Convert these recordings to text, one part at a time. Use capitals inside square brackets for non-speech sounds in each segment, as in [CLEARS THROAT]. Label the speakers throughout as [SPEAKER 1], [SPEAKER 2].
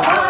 [SPEAKER 1] 감사합니다.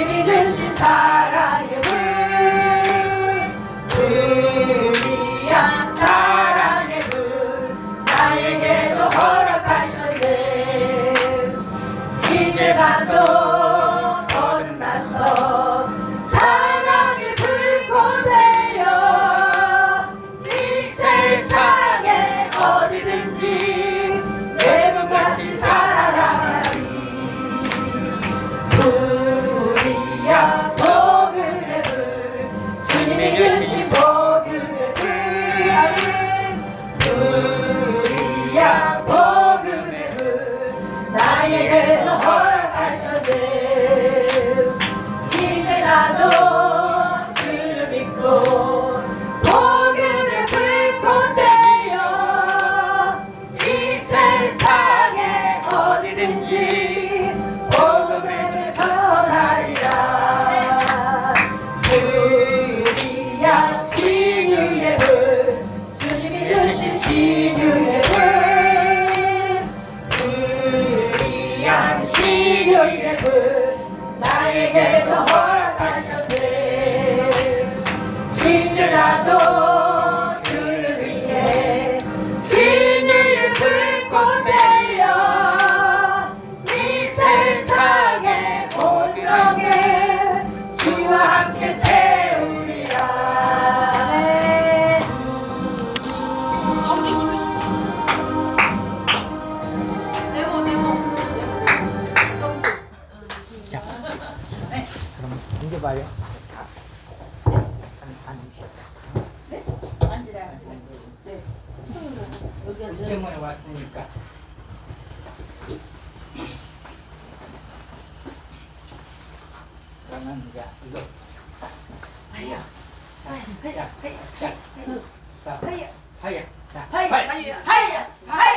[SPEAKER 1] 힘이
[SPEAKER 2] 되신 사랑. 拍呀拍呀拍呀拍呀。拍呀拍呀。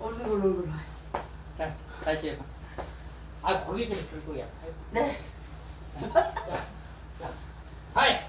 [SPEAKER 2] 얼굴 얼굴 와요.
[SPEAKER 1] 자, 다시 해봐. 아, 거기 좀 들고 야.
[SPEAKER 2] 네.
[SPEAKER 1] 자, 자, 자.
[SPEAKER 2] 하이.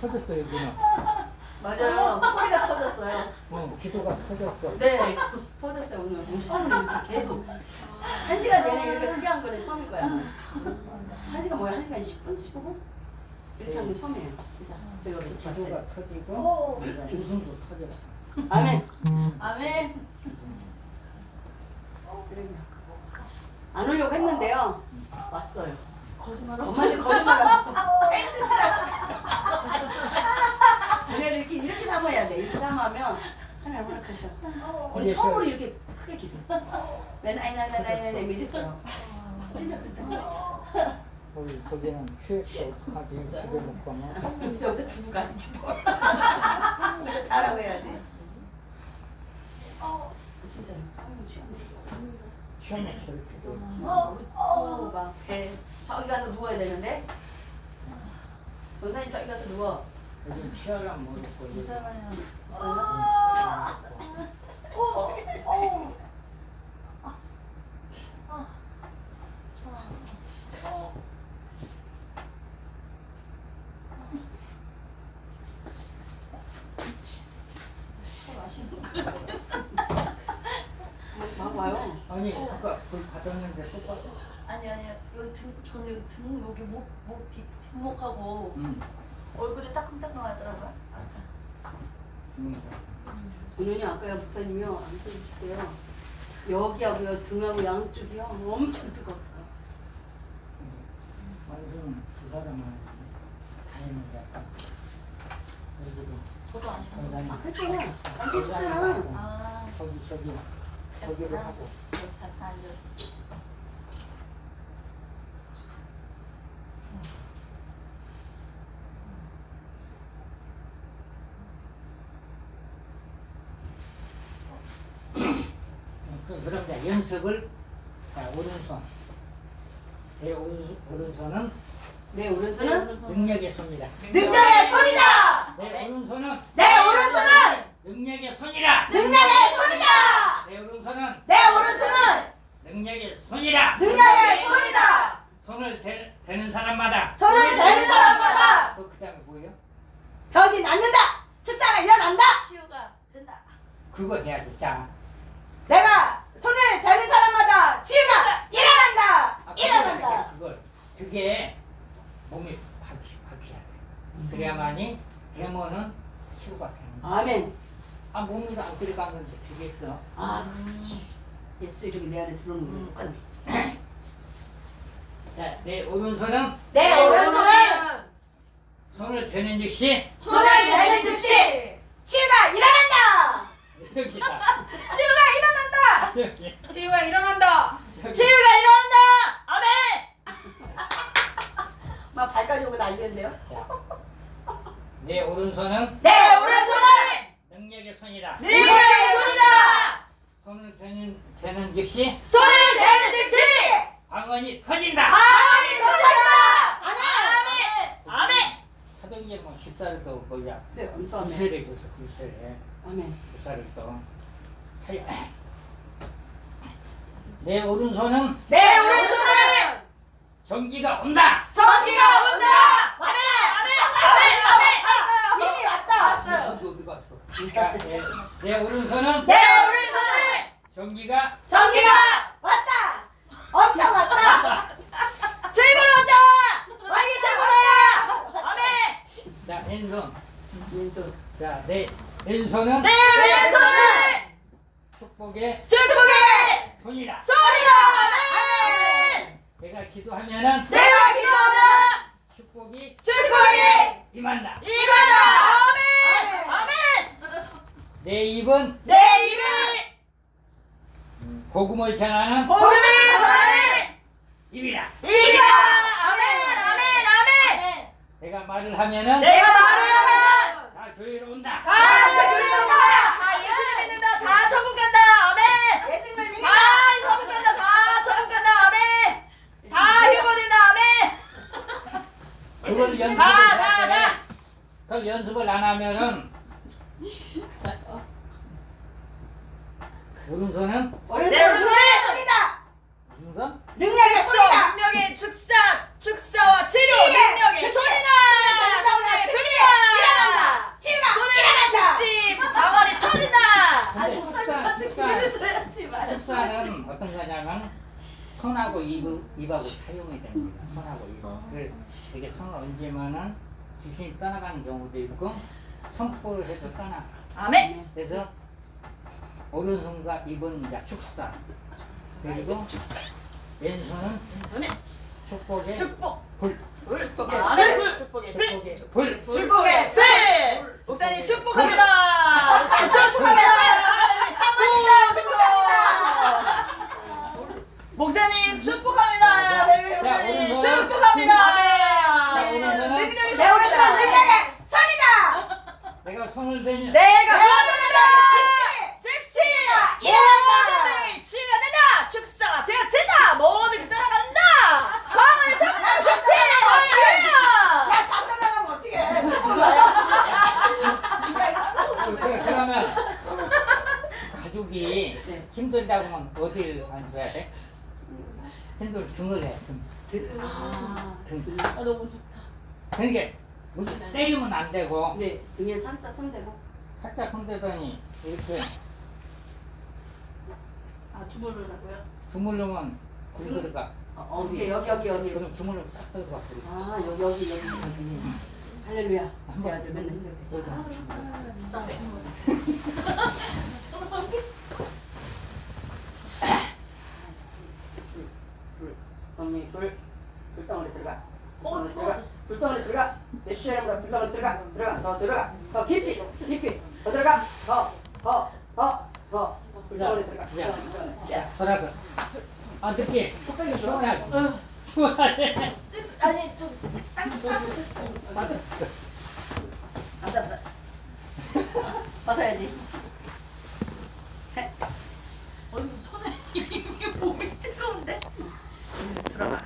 [SPEAKER 1] 터졌어요 누나
[SPEAKER 2] 맞아요. 소리가 터졌어요.
[SPEAKER 1] 어 기도가 터졌어
[SPEAKER 2] 네. 터졌어요, 오늘. 처음으로 이렇게 계속. 한 시간 내내 이렇게 크게 한 거는 처음일 거야. 한 시간 뭐야? 한 시간 10분? 15분? 이렇게 한 건 처음이에요. 진짜. 제가 어
[SPEAKER 1] 기도가 터지고 이제 웃음도 터졌어
[SPEAKER 2] 아멘. 아멘. 어, 안 오려고 했는데요. 왔어요. 거짓말하고. 엄마는 거짓말하고. 팬트 치라고 그래 이렇게 이렇게 삼아야 돼. 이렇게 삼으면 하늘 허락하셔. 오늘 처음으로 이렇게 크게 기도했어. 맨 아이 나나 나이 나이 이랬어요 진짜 그랬다
[SPEAKER 1] 거기 저기는 수액도 어떡하지? 집에 못 가면?
[SPEAKER 2] 저기 두부가 안 집어 잘하고 해야지. 어. 진짜로 한번 음, 취하면
[SPEAKER 1] 기가 막힐 수도 있지.
[SPEAKER 2] 어, 어, 막 배. 저기 가서 누워야 되는데. 전사님 저기 가서 누워.
[SPEAKER 1] 요즘 치아랑 모르고.
[SPEAKER 2] 이사가요. 어, 어, 어. 등 여기 목목 뒷목하고
[SPEAKER 1] 응.
[SPEAKER 2] 얼굴이 따끔따끔하더라고요.
[SPEAKER 1] 응.
[SPEAKER 3] 은연이 아까 목사님이요 안 써주실게요. 여기하고요 등하고 양쪽이요 엄청 뜨거웠어요.
[SPEAKER 1] 완전 두 사람은 다 했는데 아까 여기도
[SPEAKER 2] 저도 안 시간.
[SPEAKER 1] 권사님
[SPEAKER 3] 아 했잖아. 안 써줬잖아.
[SPEAKER 2] 아
[SPEAKER 1] 저기 저기 저기로 하고
[SPEAKER 2] 여기 잠깐 앉았어.
[SPEAKER 1] 그- 그럼 자 연습을 자 오른손 내 오른, 오른손은
[SPEAKER 3] 네 오른손은
[SPEAKER 1] 능력의 손이다
[SPEAKER 2] 능력의 손이다.
[SPEAKER 1] 내 오른손은
[SPEAKER 2] 내 오른손은
[SPEAKER 1] 능력의 손이라
[SPEAKER 2] 능력의 손이다.
[SPEAKER 1] 내 오른손은
[SPEAKER 2] 내 오른손은
[SPEAKER 1] 능력의 손이라
[SPEAKER 2] 능력의 손이다.
[SPEAKER 1] 손을 대, 대는 사람마다
[SPEAKER 2] 손을 대는 사람마다
[SPEAKER 1] 또 그다음에 뭐예요?
[SPEAKER 2] 벽이 낳는다. 축사가 일어난다. 치유가 된다.
[SPEAKER 1] 그거 해야지 자
[SPEAKER 2] 내가 치유가 일어난다.
[SPEAKER 1] 아,
[SPEAKER 2] 일어난다.
[SPEAKER 1] 그걸 그게 몸이 박히, 박혀야 돼 그래야만이 데모는 치유가 되는 거야
[SPEAKER 3] 아멘.
[SPEAKER 1] 아 몸이 안 들어가면 되겠어
[SPEAKER 3] 아 그렇지. 예수 이름이 내 안에 들어오는 거 똑같네. [CLEARS THROAT]
[SPEAKER 1] 자, 내 오른손은
[SPEAKER 2] 내 오른손은
[SPEAKER 1] 손을 대는 즉시
[SPEAKER 2] 손을 대는 즉시 치유가 일어난다.
[SPEAKER 1] 여기다 [LAUGHS]
[SPEAKER 2] 치유가 일어난다.
[SPEAKER 1] 여기
[SPEAKER 4] 치유가 일어난다.
[SPEAKER 1] 여기.
[SPEAKER 2] 치유가 일어난다. 아멘.
[SPEAKER 3] 막 발까지 오고 난리는데요.
[SPEAKER 1] 자, 내 오른손은
[SPEAKER 2] 내 오른손은
[SPEAKER 1] 능력의 손이다
[SPEAKER 2] 능력의 손이다.
[SPEAKER 1] 손을 대는, 대는 즉시
[SPEAKER 2] 손을 대는 즉시
[SPEAKER 1] 방언이 터진다
[SPEAKER 2] 바람이 터진다. 아멘. 아멘.
[SPEAKER 1] 사도기에 뭐 십사를 또 뭐야
[SPEAKER 3] 네 엄청.
[SPEAKER 1] 구세를 줘서 구세
[SPEAKER 3] 아멘.
[SPEAKER 1] 구사를 또 사야 내 오른손은
[SPEAKER 2] 내 오른손은
[SPEAKER 1] 전기가 온다
[SPEAKER 2] 전기가 온다. 아멘. 아멘. 아멘. 아멘. 이미 왔다. 왔어요.
[SPEAKER 1] 어디 어디 갔어 자, 내, 내 오른손은
[SPEAKER 2] 내 오른손은
[SPEAKER 1] 전기가
[SPEAKER 2] 전기가 왔다. 엄청 왔다. [LAUGHS] 최고로 왔다. 왕이 최고다. 아멘.
[SPEAKER 1] 자 왼손
[SPEAKER 3] 왼손.
[SPEAKER 1] 자내 왼손은
[SPEAKER 2] 내 왼손은
[SPEAKER 1] 축복의
[SPEAKER 2] 축복의
[SPEAKER 1] 손이다
[SPEAKER 2] 소리가 아멘.
[SPEAKER 1] 제가 기도하면은
[SPEAKER 2] 내가 기도하면
[SPEAKER 1] 축복이
[SPEAKER 2] 축복이
[SPEAKER 1] 임한다
[SPEAKER 2] 임한다.
[SPEAKER 1] 내 입은
[SPEAKER 2] 내 입이
[SPEAKER 1] 복음을 전하는
[SPEAKER 2] 복음을 전하는
[SPEAKER 1] 입이다
[SPEAKER 2] 입이다. 아멘. 아멘. 아멘.
[SPEAKER 1] 내가 말을 하면은
[SPEAKER 2] 내가 말을 하면
[SPEAKER 1] 다 조율온다
[SPEAKER 2] 다 예수님 믿는다. 다 예수님 믿는다. 다 천국 간다. 아멘. 예수님 믿는다. 다 천국 간다. 다 천국 간다. 아멘. 다 휴거된다. 아멘.
[SPEAKER 1] 그걸 연습을
[SPEAKER 2] 다,
[SPEAKER 1] 해야
[SPEAKER 2] 다,
[SPEAKER 1] 돼
[SPEAKER 2] 다.
[SPEAKER 1] 그걸 연습을 안 하면은 오른손은
[SPEAKER 2] 내 오른손에 손이다.
[SPEAKER 1] 무슨 손?
[SPEAKER 2] 능력의 손이다. 능력의 축사, 축사와 치료, 능력의 손이다. 손의 손이다. 일어난다. 치유가 일어난다. 즉시 방언이 터진다.
[SPEAKER 1] 근데 축사, 축사, 축사는 어떤 거냐면 손하고 입, 입하고 사용이 됩니다. 손하고 입. 그 이게 손을 얹으면은 귀신이 떠나가는 경우도 있고 선포를 해도 떠나.
[SPEAKER 2] 아멘.
[SPEAKER 1] 그래서 오른 손과 입은 이제 축사 그리고 왼손은 축복의
[SPEAKER 2] 축복.
[SPEAKER 1] 불
[SPEAKER 2] 축복의
[SPEAKER 3] 아멘.
[SPEAKER 2] 불. 축복의 불.
[SPEAKER 1] 축복의 불
[SPEAKER 2] 축복의 불. 목사님 축복합니다. 목사님 축복합니다. 축복합니다. 목사님 축복합니다. 목사님. 축복합니다. 능력의 내 오른손 능력의 손이다.
[SPEAKER 1] 내가 손을 대면
[SPEAKER 2] 내가 손을 즉시 모든 병이 치유가 된다. 축사가 되어진다. 모든 게 떠나간다. 방언이 터진다. 즉시 할렐루야. 야다 떠나가면 어떡해. 축복을
[SPEAKER 1] 그- 그러면 가족이
[SPEAKER 3] 네.
[SPEAKER 1] 힘들다고 하면 어디를 앉아야 돼? 힘들 등을 해 등.
[SPEAKER 3] 아,
[SPEAKER 1] 등.
[SPEAKER 3] 아 너무 좋다.
[SPEAKER 1] 그러니까 무슨 때리면 안 되고
[SPEAKER 3] 네 등에 산자 손대고.
[SPEAKER 1] 살짝 손대더니 이렇게
[SPEAKER 3] 아 주물르라고요?
[SPEAKER 1] 주물르면 굴 들어가.
[SPEAKER 2] 어,
[SPEAKER 3] 오케이 여기 여기 여기.
[SPEAKER 1] 그럼 주문을 싹 들어가 버려.
[SPEAKER 2] 아 여기 여기 여기 여기. 할렐루야. 한내 아들 맨날 힘들대. 언니 둘 불덩어리 들어가. 불덩어리 들어가. 불덩어리 들어가. 불덩어리 들어가. 들어가. 더 들어가. 더 깊이 깊이. 더 들어가. 더더더 더. 불덩어리 들어가.
[SPEAKER 1] 자.
[SPEAKER 2] 자.
[SPEAKER 1] 돌아서. 아 느끼.
[SPEAKER 2] 콧배기
[SPEAKER 1] 시원하지.
[SPEAKER 2] 응.
[SPEAKER 1] 시원하네.
[SPEAKER 3] 아니 좀
[SPEAKER 2] 앉아 앉아. 벗어야지.
[SPEAKER 3] 어이 손에 이미 몸이 trabajo.